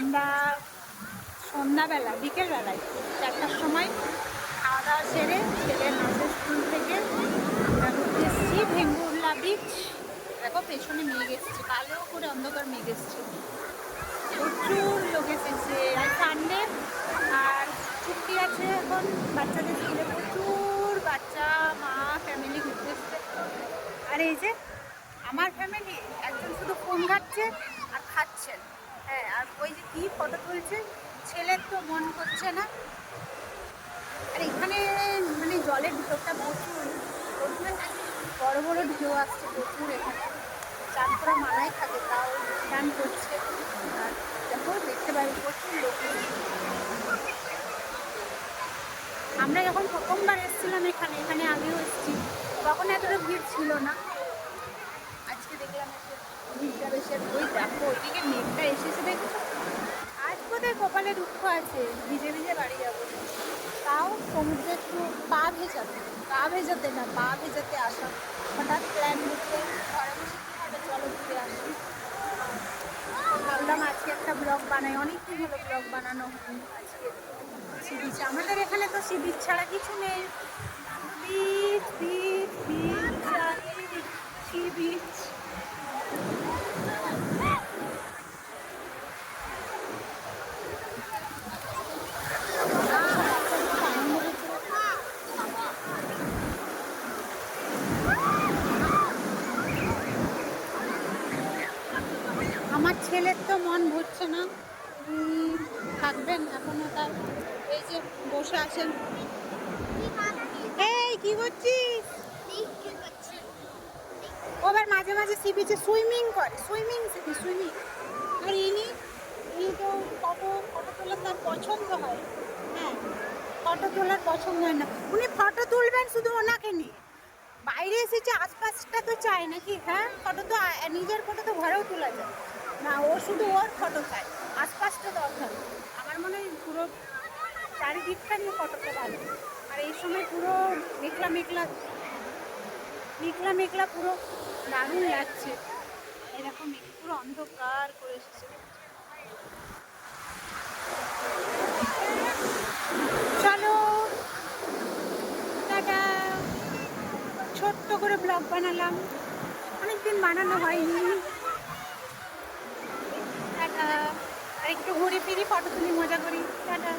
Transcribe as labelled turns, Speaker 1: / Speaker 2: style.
Speaker 1: আমরা সন্ধ্যাবেলা, বিকেলবেলায় চারটার সময় খাওয়া দাওয়া সেরে ছেলে নাচের স্কুল থেকে ঘুরতে এসেছি ভেঙ্গুরলা বিচ দেখো, পেছনে মেঘ এসছে, কালো করে অন্ধকার মেঘ এসছে। প্রচুর লোক এসেছে আর সানডে আর ছুটি আছে এখন বাচ্চাদের স্কুলে। প্রচুর বাচ্চা, মা ফ্যামিলি ঘুরতে এসছে। আর এই যে, আমার ফ্যামিলি একজন শুধু ফোন ঘাটছে আর খাচ্ছেন হ্যাঁ আর ওই যে কী ফটো তুলছে, ছেলের তো মন করছে না। আর এখানে মানে জলের ভিতরটা প্রচুর প্রচুর বড় বড় ঢেউ আসছে প্রচুর এখানে। চান করা মানাই থাকে, তাও স্নান করছে। আর দেখো, দেখতে পাই প্রচুর লোক। আমরা যখন প্রথমবার এসেছিলাম এখানে এখানে আগেও এসেছি, তখন এতটা ভিড় ছিল না। ভিড়টা বেশি আর ওই ওইদিকে মেঘটা এসেছে দেখছ আজ বোধহয় কপালে দুঃখ আছে, ভিজে ভিজে বাড়ি যাব। তাও সমুদ্রে একটু পা ভেজাতে পা ভেজাতে না, পা ভেজাতে আসা। হঠাৎ প্ল্যান হচ্ছে ঘরে বসে কী ভাবলাম আজকে একটা ব্লগ বানাই অনেক দিন হলো ব্লগ বানানো আজকে। সি বিচ আমাদের এখানে তো সি বিচ ছাড়া কিছু নেই। বিচ সি বিচ আমার ছেলের তো মন ভরছে না। থাকবেন এখনও তার এই যে বসে আছেন। এই, কি করছিস? ও আবার মাঝে মাঝে সি বিচে সুইমিং করে। সুইমিং শিখি সুইমিং। আর ইনি ইনি তো ফটো ফটো তোলার তার পছন্দ হয়। হ্যাঁ ফটো তোলার পছন্দ হয় না। উনি ফটো তুলবেন শুধু ওনাকে নিয়ে। বাইরে এসেছে আশপাশটা তো চাই নাকি? হ্যাঁ ফটো তো নিজের ফটো তো ঘরেও তোলা যায়। না, ও শুধু ওর ফটো চায়। আশপাশটা দরকার। আমার মনে হয় পুরো চারিদিকটা নিয়ে ফটোটা ভালো। আর এই সময় পুরো মেঘলা মেঘলা মেঘলা মেঘলা পুরো দারুণ লাগছে। এরকম পুরো অন্ধকার করে এসেছে। চলো, টাটা। ছোট্ট করে ব্লগ বানালাম। অনেকদিন বানানো হয়নি টাটা আর একটু ঘুরে ফিরি ফটো তুলি মজা করি। টাটা।